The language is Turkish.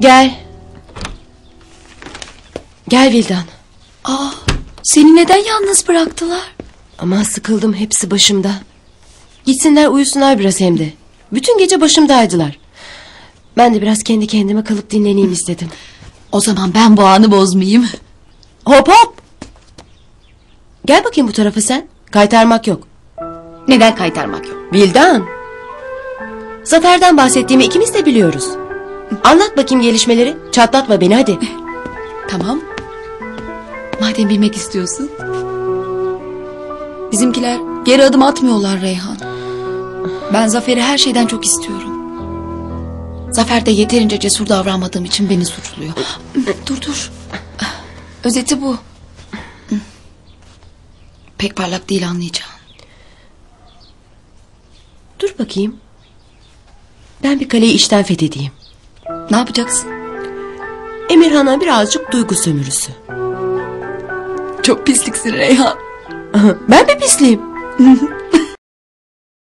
Gel. Gel Vildan. Aa, seni neden yalnız bıraktılar? Aman sıkıldım hepsi başımda. Gitsinler uyusunlar biraz hem de. Bütün gece başımdaydılar. Ben de biraz kendi kendime kalıp dinleneyim istedim. O zaman ben bu anı bozmayayım. Hop hop. Gel bakayım bu tarafa sen. Kaytarmak yok. Neden kaytarmak yok? Vildan. Zafer'den bahsettiğimi ikimiz de biliyoruz. Anlat bakayım gelişmeleri. Çatlatma beni hadi. Tamam. Madem bilmek istiyorsun. Bizimkiler geri adım atmıyorlar Reyhan. Ben Zafer'i her şeyden çok istiyorum. Zafer de yeterince cesur davranmadığım için beni suçluyor. dur dur. Özeti bu. Pek parlak değil anlayacağın. Dur bakayım. Ben bir kaleyi içten fethedeyim. Ne yapacaksın? Emirhan'a birazcık duygu sömürüsü. Çok pisliksin Reyhan. Ben mi pisliyim?